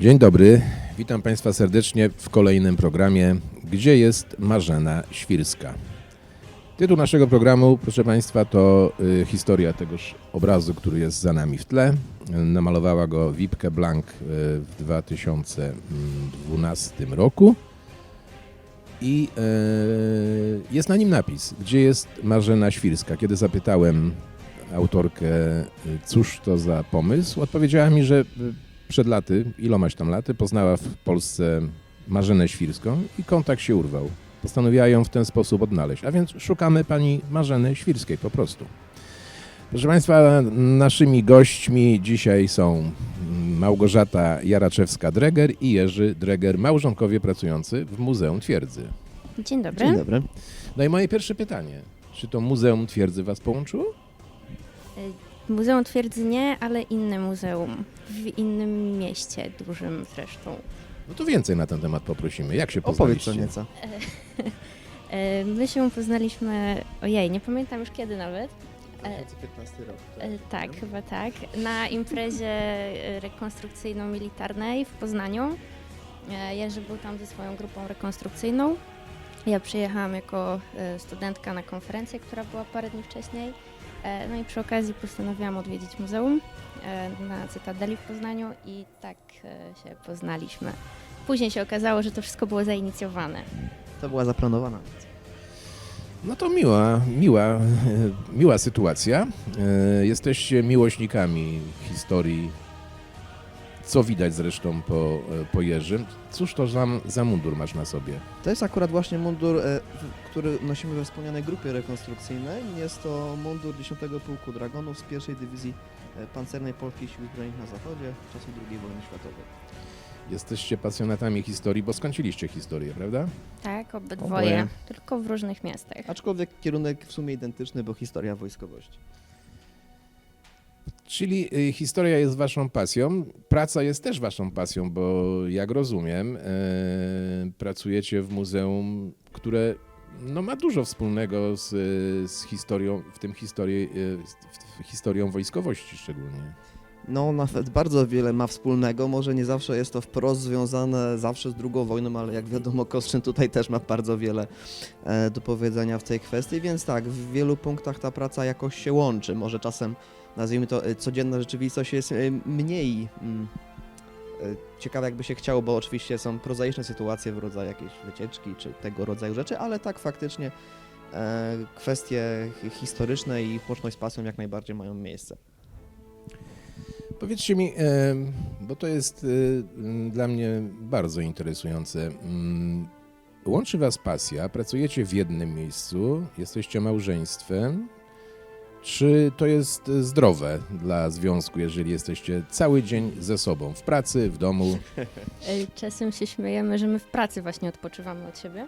Dzień dobry, witam Państwa serdecznie w kolejnym programie Gdzie jest Marzena Świrska? Tytuł naszego programu, proszę Państwa, to y, historia tegoż obrazu, który jest za nami w tle. Namalowała go Wipke Blank y, w 2012 roku. I y, jest na nim napis, gdzie jest Marzena Świrska. Kiedy zapytałem autorkę, cóż to za pomysł, odpowiedziała mi, że przed laty, ilomaś tam laty, poznała w Polsce Marzenę Świrską i kontakt się urwał. Postanowiła ją w ten sposób odnaleźć. A więc szukamy pani Marzeny Świrskiej po prostu. Proszę Państwa, naszymi gośćmi dzisiaj są Małgorzata Jaraczewska-Dreger i Jerzy Dreger, małżonkowie pracujący w Muzeum Twierdzy. Dzień dobry. Dzień dobry. No i moje pierwsze pytanie. Czy to Muzeum Twierdzy Was połączyło? Muzeum Twierdzy nie, ale inne muzeum. W innym mieście, dużym zresztą. No to więcej na ten temat poprosimy. Jak się Opowiedz co poznaliście? nieco. E, My się poznaliśmy, ojej, nie pamiętam już kiedy nawet. E, 2015 rok. e, Tak, chyba tak. Na imprezie e, rekonstrukcyjno-militarnej w Poznaniu. E, Jerzy był tam ze swoją grupą rekonstrukcyjną. Ja przyjechałam jako e, studentka na konferencję, która była parę dni wcześniej. E, No i przy okazji postanowiłam odwiedzić muzeum e, na Cytadeli w Poznaniu i tak e, się poznaliśmy. Później się okazało, że to wszystko było zainicjowane. To była zaplanowana. No to miła, miła, miła sytuacja. Jesteście miłośnikami historii, co widać zresztą po, po Jerzym. Cóż to za, za mundur masz na sobie? To jest akurat właśnie mundur, e, który nosimy we wspomnianej grupie rekonstrukcyjnej. Jest to mundur 10 Pułku Dragonów z pierwszej Dywizji e, Pancernej Polskich Sił Zbrojnych na Zachodzie w czasie II wojny światowej. Jesteście pasjonatami historii, bo skończyliście historię, prawda? Tak, obydwoje, Oboje. tylko w różnych miastach. Aczkolwiek kierunek w sumie identyczny, bo historia wojskowości. Czyli y, historia jest waszą pasją, praca jest też waszą pasją, bo jak rozumiem, e, pracujecie w muzeum, które no, ma dużo wspólnego z, z historią, w tym historii, z- z historią wojskowości szczególnie. No, nawet bardzo wiele ma wspólnego. Może nie zawsze jest to wprost związane zawsze z II wojną, ale jak wiadomo, Kostrzyn tutaj też ma bardzo wiele e, do powiedzenia w tej kwestii, więc tak, w wielu punktach ta praca jakoś się łączy. Może czasem, nazwijmy to, e, codzienna rzeczywistość jest e, mniej mm, e, ciekawa, jakby się chciało, bo oczywiście są prozaiczne sytuacje w rodzaju jakiejś wycieczki czy tego rodzaju rzeczy, ale tak faktycznie kwestie hi- historyczne i łączność z pasją jak najbardziej mają miejsce. Powiedzcie mi, e, bo to jest e, dla mnie bardzo interesujące. Mm, Łączy was pasja, pracujecie w jednym miejscu, jesteście małżeństwem. Czy to jest zdrowe dla związku, jeżeli jesteście cały dzień ze sobą, w pracy, w domu? Czasem się śmiejemy, że my w pracy właśnie odpoczywamy od siebie,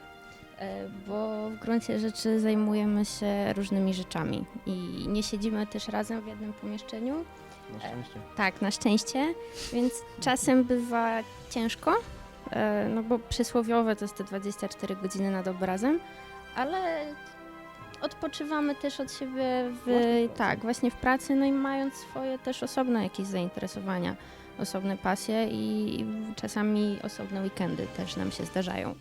e, bo w gruncie rzeczy zajmujemy się różnymi rzeczami i nie siedzimy też razem w jednym pomieszczeniu. Na szczęście. Tak, na szczęście, więc czasem bywa ciężko, e, no bo przysłowiowe to jest te 24 godziny nad obrazem, ale odpoczywamy też od siebie w, Właśnie tak, właśnie w pracy, no i mając swoje też osobne jakieś zainteresowania, osobne pasje i czasami osobne weekendy też nam się zdarzają.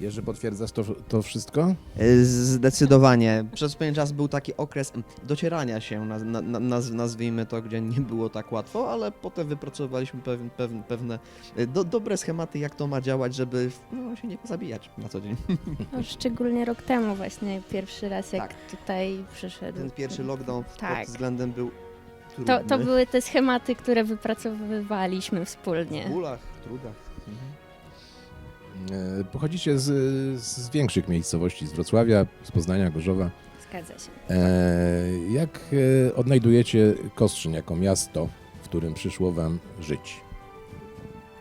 Jerzy, potwierdzasz to, to wszystko? E, Zdecydowanie. Przez pewien czas był taki okres docierania się, naz, na, na, naz- nazwijmy to, gdzie nie było tak łatwo, ale potem wypracowaliśmy pewne, pewne e, do, dobre schematy, jak to ma działać, żeby no, się nie zabijać na co dzień. No, szczególnie rok temu właśnie pierwszy raz jak Tak. tutaj przyszedł. Ten pierwszy lockdown Tak. pod względem był To, trudny. to były te schematy, które wypracowywaliśmy wspólnie. W bólach, trudach. E, Pochodzicie z, z większych miejscowości, z Wrocławia, z Poznania, Gorzowa. Zgadza się. E, Jak e, odnajdujecie Kostrzyn jako miasto, w którym przyszło wam żyć?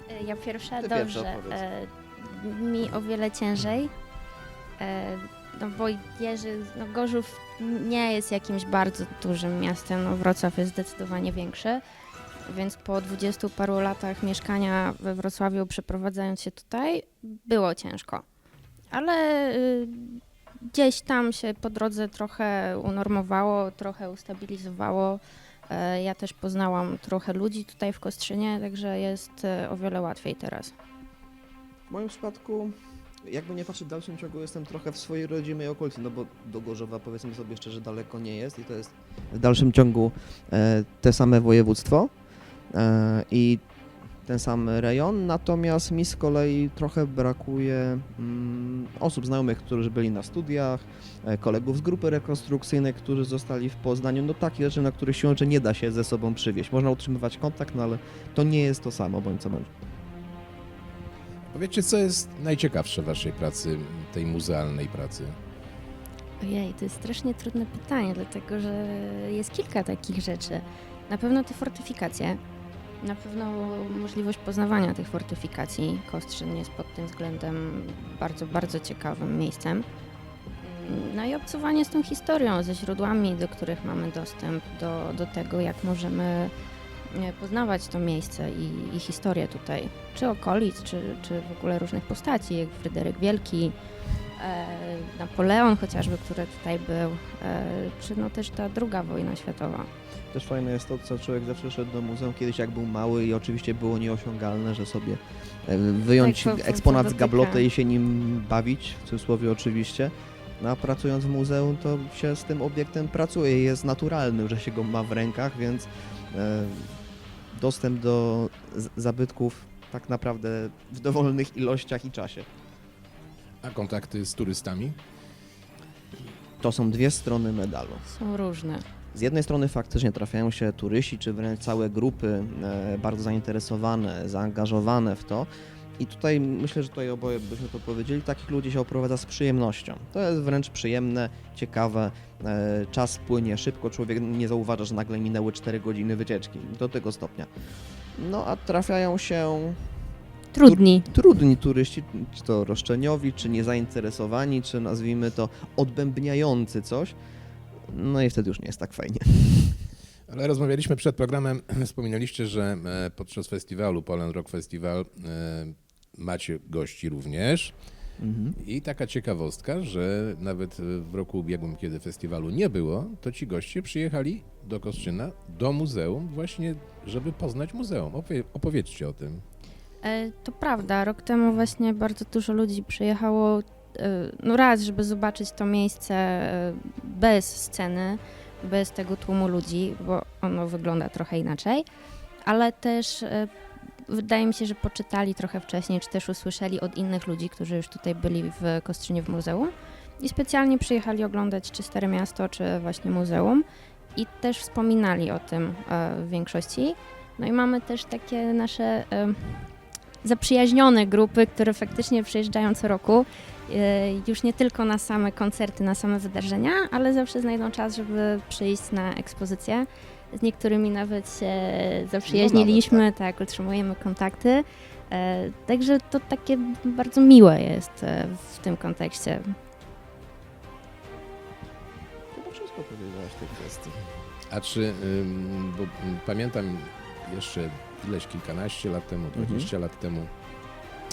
E, Ja pierwsza, Ty pierwsza dobrze. E, mi o wiele ciężej. E, no bo Jerzy, no Gorzów nie jest jakimś bardzo dużym miastem, no Wrocław jest zdecydowanie większy, więc po dwudziestu paru latach mieszkania we Wrocławiu, przeprowadzając się tutaj, było ciężko. Ale y, gdzieś tam się po drodze trochę unormowało, trochę ustabilizowało. E, Ja też poznałam trochę ludzi tutaj w Kostrzynie, także jest e, o wiele łatwiej teraz. W moim przypadku, jakby nie patrzeć w dalszym ciągu, jestem trochę w swojej rodzimej okolicy, no bo do Gorzowa powiedzmy sobie szczerze daleko nie jest i to jest w dalszym ciągu e, te same województwo i ten sam rejon, natomiast mi z kolei trochę brakuje mm, osób znajomych, którzy byli na studiach, e, kolegów z grupy rekonstrukcyjnej, którzy zostali w Poznaniu, no takie rzeczy, na których siłą rzeczy nie da się ze sobą przywieźć. Można utrzymywać kontakt, no ale to nie jest to samo, bądź co bądź. Powiedzcie, co jest najciekawsze w waszej pracy, tej muzealnej pracy? Ojej, to jest strasznie trudne pytanie, dlatego że jest kilka takich rzeczy. Na pewno te fortyfikacje, na pewno możliwość poznawania tych fortyfikacji. Kostrzyn jest pod tym względem bardzo, bardzo ciekawym miejscem. No i obcowanie z tą historią, ze źródłami, do których mamy dostęp, do, do tego, jak możemy e, poznawać to miejsce i, i historię tutaj, czy okolic, czy, czy w ogóle różnych postaci, jak Fryderyk Wielki, Napoleon chociażby, który tutaj był, e, czy no też ta druga wojna światowa. Też fajne jest to, co człowiek zawsze szedł do muzeum kiedyś jak był mały i oczywiście było nieosiągalne, że sobie e, wyjąć Tak, to- to- to eksponat z gablotę i się nim bawić, w cudzysłowie oczywiście. No a pracując w muzeum, to się z tym obiektem pracuje, jest naturalnym, że się go ma w rękach, więc e, dostęp do zabytków tak naprawdę w dowolnych ilościach i czasie. A kontakty z turystami? To są dwie strony medalu. Są różne. Z jednej strony faktycznie trafiają się turyści, czy wręcz całe grupy e, bardzo zainteresowane, zaangażowane w to. I tutaj myślę, że tutaj oboje byśmy to powiedzieli, takich ludzi się oprowadza z przyjemnością. To jest wręcz przyjemne, ciekawe, e, czas płynie szybko, człowiek nie zauważa, że nagle minęły 4 godziny wycieczki, do tego stopnia. No a trafiają się Trudni. trudni turyści, czy to roszczeniowi, czy niezainteresowani, czy nazwijmy to odbębniający coś. No i wtedy już nie jest tak fajnie. Ale rozmawialiśmy przed programem, wspominaliście, że e, podczas festiwalu, Poland Rock Festival, e, macie gości również. I taka ciekawostka, że nawet w roku ubiegłym, kiedy festiwalu nie było, to ci goście przyjechali do Kostrzyna, do muzeum, właśnie żeby poznać muzeum. Opowie- opowiedzcie o tym. E, To prawda, rok temu właśnie bardzo dużo ludzi przyjechało, e, no raz, żeby zobaczyć to miejsce e, bez sceny, bez tego tłumu ludzi, bo ono wygląda trochę inaczej, ale też wydaje mi się, że poczytali trochę wcześniej, czy też usłyszeli od innych ludzi, którzy już tutaj byli w Kostrzynie w muzeum i specjalnie przyjechali oglądać czy Stare Miasto, czy właśnie muzeum i też wspominali o tym w większości. No i mamy też takie nasze zaprzyjaźnione grupy, które faktycznie przyjeżdżają co roku. e, Już nie tylko na same koncerty, na same wydarzenia, ale zawsze znajdą czas, żeby przyjść na ekspozycję. Z niektórymi nawet się zaprzyjaźniliśmy, tak, utrzymujemy kontakty. E, Także to takie bardzo miłe jest e, w tym kontekście. Chyba wszystko powiedziałeś w tej kwestii. A czy, bo pamiętam jeszcze ileś, kilkanaście lat temu, Mhm. 20 lat temu,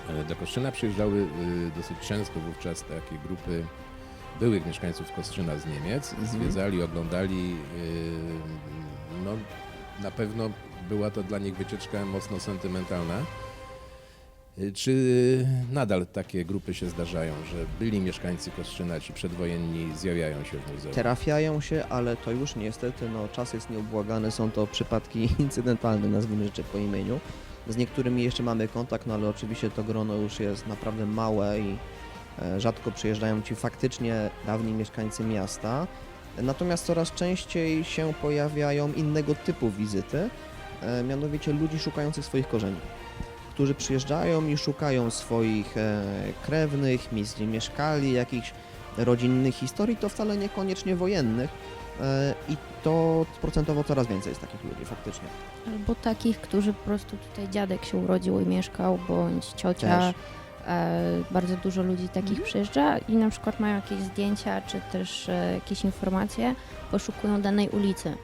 e, do Kostrzyna przyjeżdżały y, dosyć często wówczas takie grupy byłych mieszkańców Kostrzyna z Niemiec. Mhm. Zwiedzali, oglądali. y, No, na pewno była to dla nich wycieczka mocno sentymentalna. Y, Czy nadal takie grupy się zdarzają, że byli mieszkańcy Kostrzyna, ci przedwojenni, zjawiają się w muzeum? Trafiają się, ale to już niestety, no czas jest nieubłagany, są to przypadki incydentalne, nazwijmy rzeczy po imieniu. Z niektórymi jeszcze mamy kontakt, no ale oczywiście to grono już jest naprawdę małe i e, rzadko przyjeżdżają ci faktycznie dawni mieszkańcy miasta. Natomiast coraz częściej się pojawiają innego typu wizyty, e, mianowicie ludzi szukających swoich korzeni, którzy przyjeżdżają i szukają swoich e, krewnych, miejsc gdzie mieszkali, jakichś rodzinnych historii, to wcale niekoniecznie wojennych. e, I to procentowo coraz więcej jest takich ludzi faktycznie. Albo takich, którzy po prostu tutaj dziadek się urodził i mieszkał, bądź ciocia. Też. E, bardzo dużo ludzi takich Mhm. przyjeżdża i na przykład mają jakieś zdjęcia, czy też e, jakieś informacje, poszukują danej ulicy,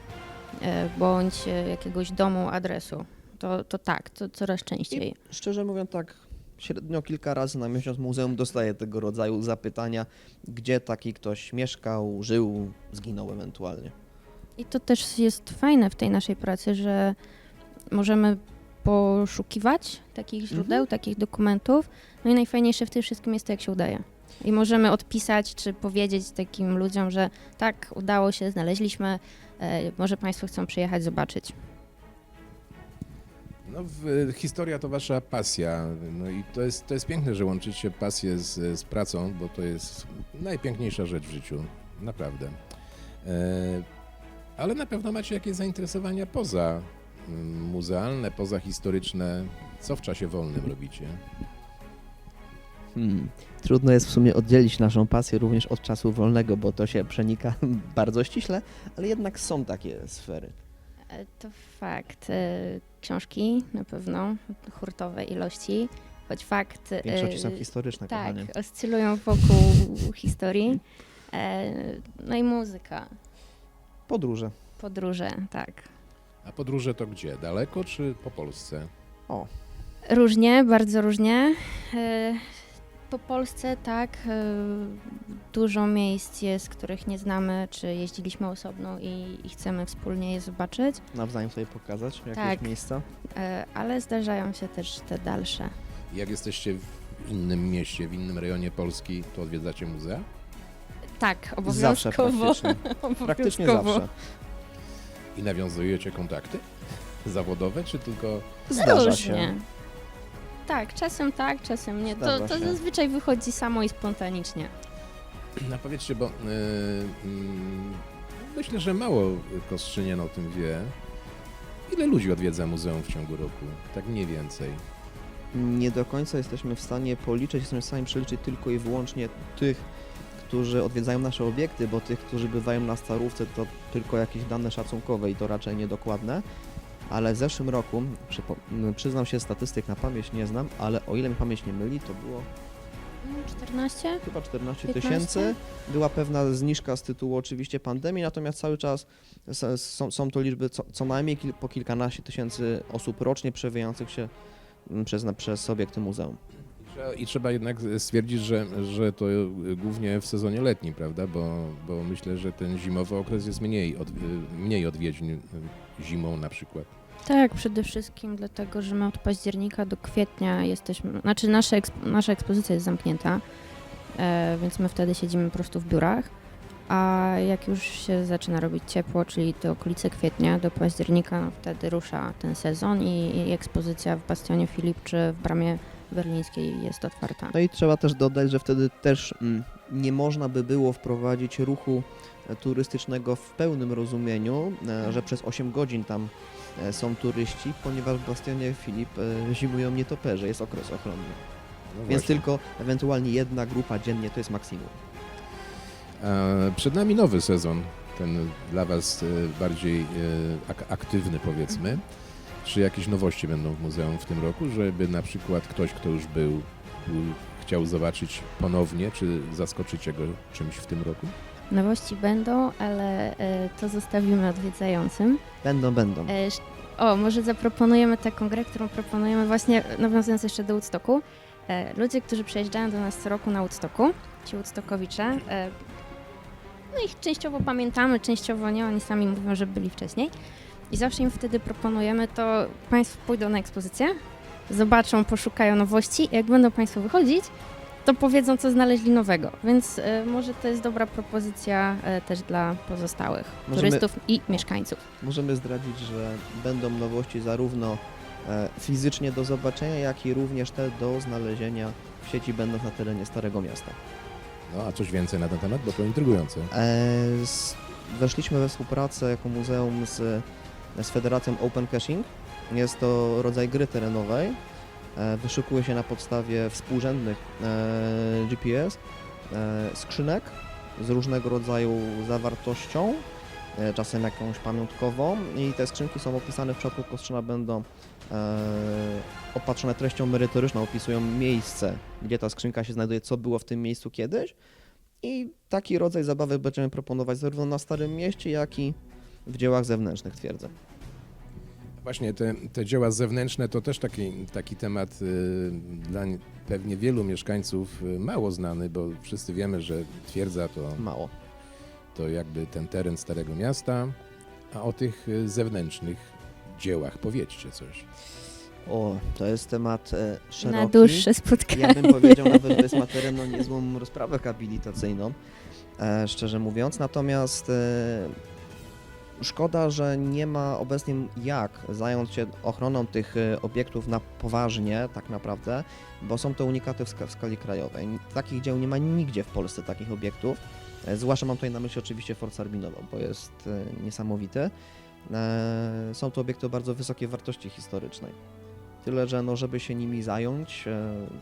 bądź jakiegoś domu, adresu. To, to tak, to coraz częściej. Szczerze mówiąc, tak średnio kilka razy na miesiąc muzeum dostaje tego rodzaju zapytania, gdzie taki ktoś mieszkał, żył, zginął ewentualnie. I to też jest fajne w tej naszej pracy, że możemy poszukiwać takich źródeł, Mhm. takich dokumentów. No i najfajniejsze w tym wszystkim jest to, jak się udaje. I możemy odpisać czy powiedzieć takim ludziom, że tak, udało się, znaleźliśmy, e, może Państwo chcą przyjechać zobaczyć. No, w, historia to wasza pasja. No i to jest, to jest piękne, że łączycie pasję z, z pracą, bo to jest najpiękniejsza rzecz w życiu. Naprawdę. E, ale na pewno macie jakieś zainteresowania poza mm, muzealne, poza historyczne. Co w czasie wolnym robicie? Hmm. Trudno jest w sumie oddzielić naszą pasję również od czasu wolnego, bo to się przenika bardzo ściśle, ale jednak są takie sfery. E, To fakt. E, Książki na pewno, hurtowe ilości, choć fakt. Większości e, są historyczne, Tak, kochanie. oscylują wokół historii. E, No i muzyka, Podróże. podróże, tak. A podróże to gdzie? Daleko czy po Polsce? Różnie, bardzo różnie. Po Polsce tak, e, dużo miejsc jest, których nie znamy, czy jeździliśmy osobno i, i chcemy wspólnie je zobaczyć, Nawzajem sobie pokazać jakieś Tak. miejsca. e, ale zdarzają się też te dalsze. Jak jesteście w innym mieście, w innym rejonie Polski, to odwiedzacie muzea? Tak, Zawsze obowiązkowo. praktycznie. Praktycznie Obowiązkowo. zawsze. I nawiązujecie kontakty zawodowe, czy tylko Zdarza Różnie. się. Tak, czasem tak, czasem nie. To, Zdarza to się. zazwyczaj wychodzi samo i spontanicznie. No powiedzcie, bo y, mm, myślę, że mało Kostrzynian o tym wie. Ile ludzi odwiedza muzeum w ciągu roku? Tak mniej więcej. Nie do końca jesteśmy w stanie policzyć, jesteśmy w stanie przeliczyć tylko i wyłącznie tych, którzy odwiedzają nasze obiekty, bo tych, którzy bywają na starówce, to tylko jakieś dane szacunkowe i to raczej niedokładne. Ale w zeszłym roku, przyznam się, statystyk na pamięć nie znam, ale o ile mi pamięć nie myli, to było Mm, 14? chyba 14 15? tysięcy. Była pewna zniżka z tytułu oczywiście pandemii, natomiast cały czas s- są, są to liczby co, co najmniej kil, po kilkanaście tysięcy osób rocznie przewijających się przez, na- przez obiekty muzeum. I trzeba jednak stwierdzić, że, że to głównie w sezonie letnim, prawda? Bo, bo myślę, że ten zimowy okres jest mniej, od, mniej odwiedzin y, zimą na przykład. Tak, przede wszystkim dlatego, że my od października do kwietnia jesteśmy, znaczy nasza, eksp- nasza ekspozycja jest zamknięta, e, więc my wtedy siedzimy po prostu w biurach, a jak już się zaczyna robić ciepło, czyli do okolice kwietnia, do października, no wtedy rusza ten sezon i, i ekspozycja w Bastionie Filip czy w Bramie Berlińskiej jest otwarta. No i trzeba też dodać, że wtedy też mm, nie można by było wprowadzić ruchu turystycznego w pełnym rozumieniu, e, że przez 8 godzin tam e, są turyści, ponieważ w Bastionie Filip e, zimują nietoperze, jest okres ochronny. No Więc właśnie. tylko ewentualnie jedna grupa dziennie to jest maksimum. Przed nami nowy sezon, ten dla Was bardziej ak- aktywny powiedzmy. Czy jakieś nowości będą w muzeum w tym roku, żeby na przykład ktoś, kto już był, był chciał zobaczyć ponownie, czy zaskoczycie go czymś w tym roku? Nowości będą, ale e, to zostawimy odwiedzającym. Będą, będą. E, sz- O, może zaproponujemy taką grę, którą proponujemy właśnie, nawiązując jeszcze do Woodstocku. E, Ludzie, którzy przyjeżdżają do nas co roku na Woodstocku, ci Woodstockowicze, e, no ich częściowo pamiętamy, częściowo nie, oni sami mówią, że byli wcześniej. I zawsze im wtedy proponujemy, to Państwo pójdą na ekspozycję, zobaczą, poszukają nowości i jak będą Państwo wychodzić, to powiedzą, co znaleźli nowego. Więc e, może to jest dobra propozycja e, też dla pozostałych Możemy- turystów i mieszkańców. Możemy zdradzić, że będą nowości zarówno e, fizycznie do zobaczenia, jak i również te do znalezienia w sieci będąc na terenie Starego Miasta. No a coś więcej na ten temat, bo to intrygujące. E, z, weszliśmy we współpracę jako muzeum z, z Federacją Open Caching. Jest to rodzaj gry terenowej. E, wyszukuje się na podstawie współrzędnych e, GPS e, skrzynek z różnego rodzaju zawartością, czasem jakąś pamiątkową i te skrzynki są opisane w przypadku Kostrzyna będą opatrzone treścią merytoryczną, opisują miejsce, gdzie ta skrzynka się znajduje, co było w tym miejscu kiedyś i taki rodzaj zabawy będziemy proponować zarówno na Starym Mieście, jak i w dziełach zewnętrznych twierdzę. Właśnie te, te dzieła zewnętrzne to też taki, taki temat y, dla nie- pewnie wielu mieszkańców y, mało znany, bo wszyscy wiemy, że twierdza to, Mało. to jakby ten teren Starego Miasta, A o tych y, zewnętrznych dziełach powiedzcie coś. O, to jest temat e, szeroki. Na dłuższe spotkanie. Ja bym powiedział nawet, że jest materiał na niezłą rozprawę habilitacyjną, e, szczerze mówiąc. Natomiast e, szkoda, że nie ma obecnie jak zająć się ochroną tych e, obiektów na poważnie, tak naprawdę, bo są to unikaty w, ska- w skali krajowej. Takich dzieł nie ma nigdzie w Polsce, takich obiektów. E, zwłaszcza mam tutaj na myśli oczywiście Fort Sarbinowo, bo jest e, niesamowity. E, są to obiekty o bardzo wysokiej wartości historycznej. Tyle, że no, żeby się nimi zająć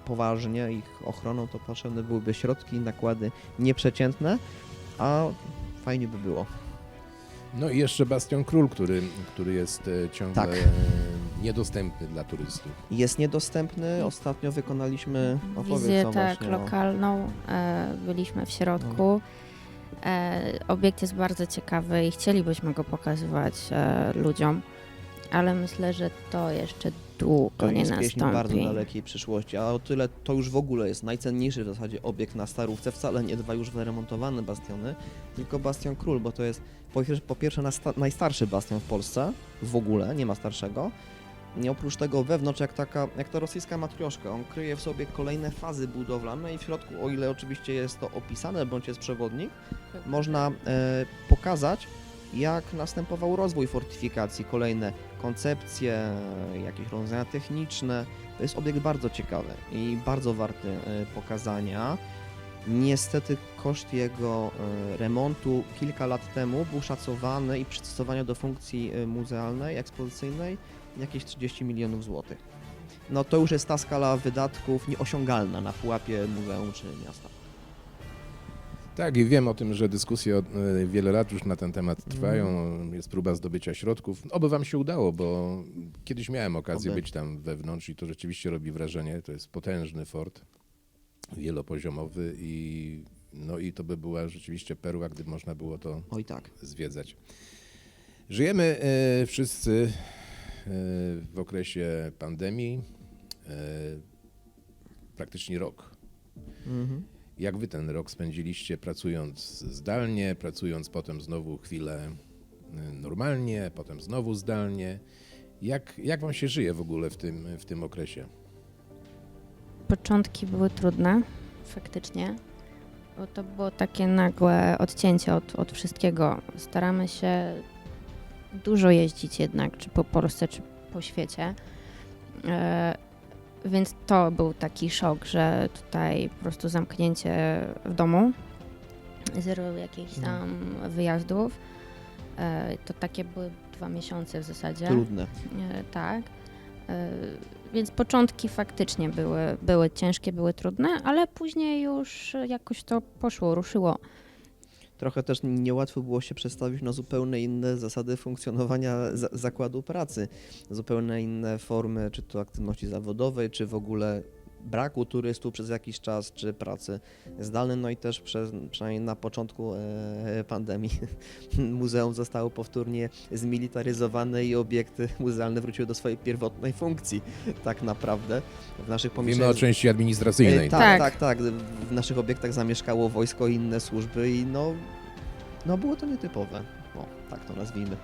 poważnie, ich ochroną, to potrzebne byłyby środki, nakłady nieprzeciętne, a fajnie by było. No i jeszcze Bastion Król, który, który jest e, ciągle Tak. niedostępny dla turystów. Jest niedostępny, ostatnio wykonaliśmy co tak właśnie, o- lokalną. E, byliśmy w środku. E, obiekt jest bardzo ciekawy i chcielibyśmy go pokazywać ludziom, ale myślę, że to jeszcze długo To nie jest pieśń bardzo dalekiej przyszłości, a o tyle to już w ogóle jest najcenniejszy w zasadzie obiekt na Starówce, wcale nie dwa już wyremontowane bastiony, tylko Bastion Król, bo to jest po pierwsze, najstarszy bastion w Polsce, w ogóle, nie ma starszego. Nie oprócz tego wewnątrz, jak taka, jak ta rosyjska matrioszka, on kryje w sobie kolejne fazy budowlane i w środku, o ile oczywiście jest to opisane, bądź jest przewodnik, można e, pokazać, jak następował rozwój fortyfikacji, kolejne koncepcje, jakieś rozwiązania techniczne. To jest obiekt bardzo ciekawy i bardzo warty e, pokazania. Niestety koszt jego e, remontu kilka lat temu był szacowany i przystosowania do funkcji e, muzealnej, ekspozycyjnej jakieś 30 milionów złotych. No to już jest ta skala wydatków nieosiągalna na pułapie muzeum czy miasta. Tak, i wiem o tym, że dyskusje od e, wiele lat już na ten temat Mhm. trwają. Jest próba zdobycia środków. Oby wam się udało, bo kiedyś miałem okazję Oby. być tam wewnątrz i to rzeczywiście robi wrażenie. To jest potężny fort, wielopoziomowy i, no i to by była rzeczywiście perła, gdyby można było to Oj tak. zwiedzać. Żyjemy e, wszyscy e, w okresie pandemii, e, praktycznie rok. Mhm. Jak wy ten rok spędziliście pracując zdalnie, pracując potem znowu chwilę y, normalnie, potem znowu zdalnie? Jak, jak wam się żyje w ogóle w tym, w tym okresie? Początki były trudne, faktycznie, bo to było takie nagłe odcięcie od, od wszystkiego. Staramy się dużo jeździć jednak, czy po Polsce, czy po świecie. Więc to był taki szok, że tutaj po prostu zamknięcie w domu, zero jakichś tam wyjazdów. E, to takie były dwa miesiące w zasadzie. Trudne. E, tak. E, Więc początki faktycznie były, były ciężkie, były trudne, ale później już jakoś to poszło, ruszyło. Trochę też niełatwo było się przestawić na zupełnie inne zasady funkcjonowania za zakładu pracy, zupełnie inne formy, czy to aktywności zawodowej, czy w ogóle braku turystów przez jakiś czas, czy pracy zdalnej, no i też przez, przynajmniej na początku e, pandemii muzeum zostało powtórnie zmilitaryzowane i obiekty muzealne wróciły do swojej pierwotnej funkcji, tak naprawdę. W naszych Mówimy pomieszczeniach o części administracyjnej. E, tak, Tak. tak, tak. W naszych obiektach zamieszkało wojsko i inne służby i no, no było to nietypowe. O, tak to nazwijmy.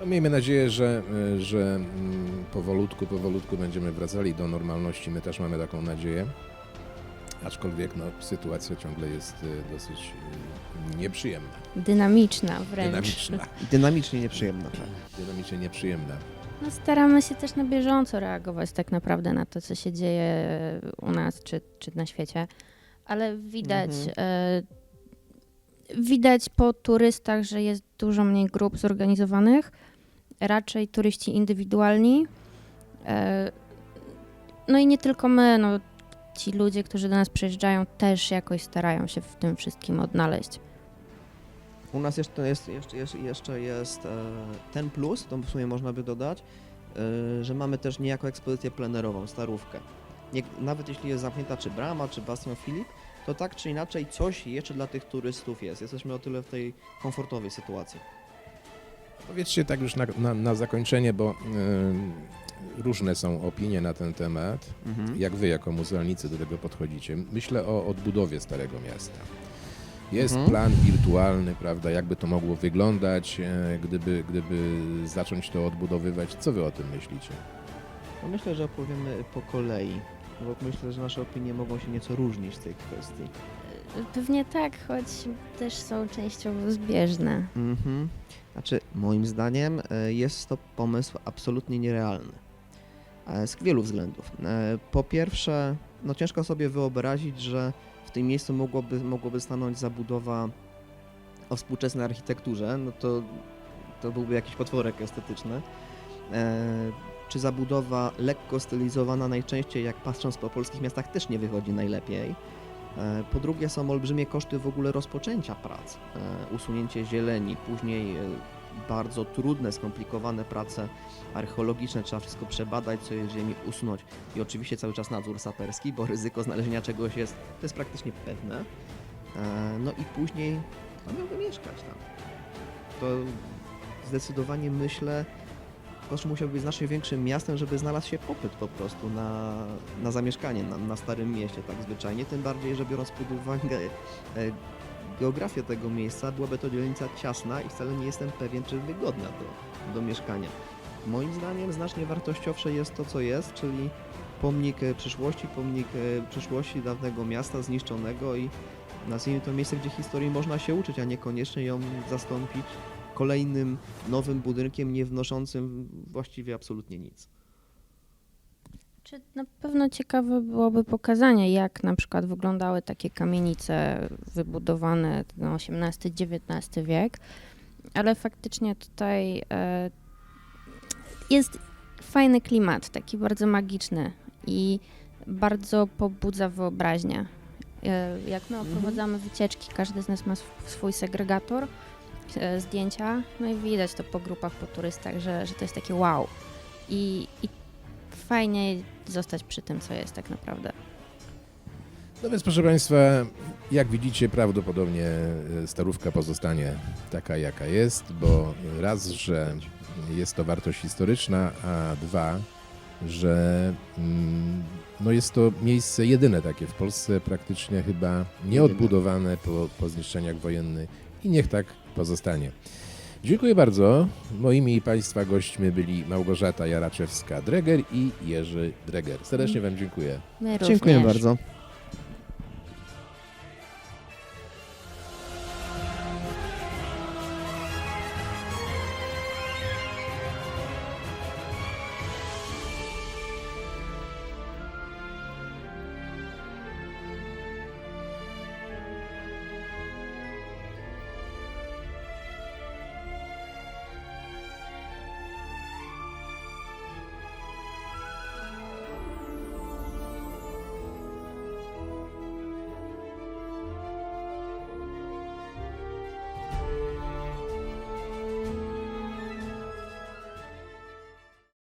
No, miejmy nadzieję, że, y, że mm, powolutku, powolutku będziemy wracali do normalności. My też mamy taką nadzieję. Aczkolwiek no, sytuacja ciągle jest y, dosyć y, nieprzyjemna, Dynamiczna wręcz. dynamiczna. Dynamicznie nieprzyjemna. Dynamicznie nieprzyjemna. No, staramy się też na bieżąco reagować tak naprawdę na to, co się dzieje u nas czy, czy na świecie, ale widać, Mhm. Widać po turystach, że jest dużo mniej grup zorganizowanych, raczej turyści indywidualni. E, no i nie tylko my, no, ci ludzie, którzy do nas przyjeżdżają, też jakoś starają się w tym wszystkim odnaleźć. U nas jeszcze jest, jeszcze, jeszcze, jeszcze jest e, ten plus, to w sumie można by dodać, e, że mamy też niejako ekspozycję plenerową, starówkę. Nie, nawet jeśli jest zamknięta czy brama, czy bastion Filip, to tak czy inaczej coś jeszcze dla tych turystów jest. Jesteśmy o tyle w tej komfortowej sytuacji. Powiedzcie tak już na, na, na zakończenie, bo y, różne są opinie na ten temat. Jak wy jako muzealnicy do tego podchodzicie? Myślę o odbudowie Starego Miasta. Jest Mhm. plan wirtualny, prawda, jakby to mogło wyglądać, e, gdyby, gdyby zacząć to odbudowywać. Co wy o tym myślicie? No myślę, że opowiemy po kolei, bo myślę, że nasze opinie mogą się nieco różnić w tej kwestii. Pewnie tak, choć też są częściowo zbieżne. Mhm. Znaczy, moim zdaniem e, jest to pomysł absolutnie nierealny. E, Z wielu względów. E, Po pierwsze, no ciężko sobie wyobrazić, że w tym miejscu mogłoby, mogłoby stanąć zabudowa o współczesnej architekturze, no to, to byłby jakiś potworek estetyczny. Czy zabudowa lekko stylizowana najczęściej, jak patrząc po polskich miastach, też nie wychodzi najlepiej. E, Po drugie są olbrzymie koszty w ogóle rozpoczęcia prac. E, Usunięcie zieleni, później e, bardzo trudne, skomplikowane prace archeologiczne, trzeba wszystko przebadać, co jest ziemi, usunąć. I oczywiście cały czas nadzór saperski, bo ryzyko znalezienia czegoś jest, to jest praktycznie pewne. No i później kto miałby mieszkać tam? To zdecydowanie myślę, Koszyn musiał być znacznie większym miastem, żeby znalazł się popyt po prostu na, na zamieszkanie na, na Starym Mieście, tak zwyczajnie. Tym bardziej, że biorąc pod uwagę e, geografię tego miejsca, byłaby to dzielnica ciasna i wcale nie jestem pewien, czy wygodna do, do mieszkania. Moim zdaniem znacznie wartościowsze jest to, co jest, czyli pomnik e, przyszłości, pomnik e, przyszłości dawnego miasta zniszczonego i nazwijmy to miejsce, gdzie historii można się uczyć, a niekoniecznie ją zastąpić kolejnym nowym budynkiem, nie wnoszącym właściwie absolutnie nic. Czy na pewno ciekawe byłoby pokazanie, jak na przykład wyglądały takie kamienice wybudowane na XVIII-XIX wiek, ale faktycznie tutaj e, jest fajny klimat, taki bardzo magiczny i bardzo pobudza wyobraźnię. E, jak my Mhm. oprowadzamy wycieczki, każdy z nas ma sw- swój segregator, zdjęcia, no i widać to po grupach, po turystach, że, że to jest takie wow. I, i fajnie zostać przy tym, co jest tak naprawdę. No więc proszę Państwa, jak widzicie, prawdopodobnie e, starówka pozostanie taka, jaka jest, bo raz, że jest to wartość historyczna, a dwa, że mm, no jest to miejsce jedyne takie w Polsce, praktycznie chyba nieodbudowane po, po zniszczeniach wojennych i niech tak pozostanie. Dziękuję bardzo. Moimi i Państwa gośćmi byli Małgorzata Jaraczewska-Dreger i Jerzy Dreger. Serdecznie Wam dziękuję. My Dziękuję bardzo.